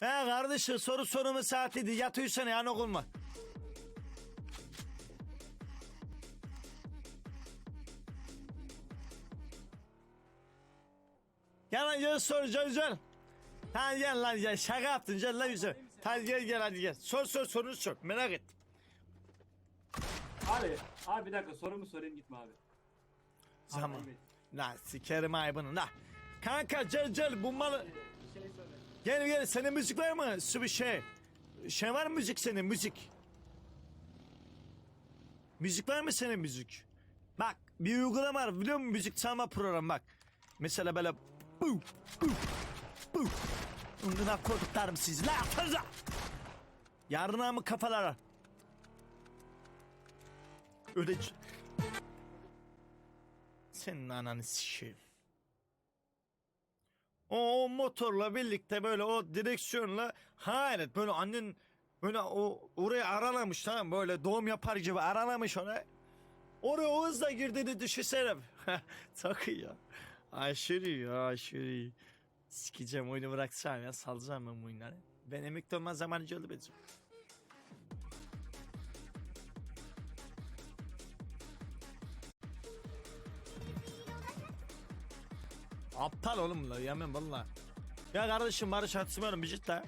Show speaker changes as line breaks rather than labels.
He kardeşim soru sorumu saatiydi. Yat uyusana ya okulma. Gel lan gel sor gel gel. Hadi gel lan gel şaka yaptın gel lan yüzü. Hadi gel gel hadi gel. Sor sor sorunu sor merak ettim.
Abi, abi bir dakika sorumu sorayım gitme abi.
Zaman.
Abi,
La sikerim ayıbını la. Kanka gel gel bu malı. Gel gel senin müzik var mı? Su bir şey. Şey var mı müzik senin müzik? Müzik var mı senin müzik? Bak bir uygulama var biliyor musun müzik çalma programı bak. Mesela böyle bu bu bu. Ondan koduklarım siz la atınca. Yarına mı kafalara? Öyle... Senin ananı sikeyim. O motorla birlikte böyle o direksiyonla hayret böyle annen böyle o oraya aralamış tamam böyle doğum yapar gibi aralamış ona. Oraya o hızla girdiğini düşünsene. İyi ya. Aşırı ya aşırı. Sikeceğim oyunu bırakacağım ya salacağım ben bu oyunları. Ben emekli olma zamanı geldi benim. Aptal oğlum la yemin valla. Ya kardeşim barış atışmıyorum bir cidden.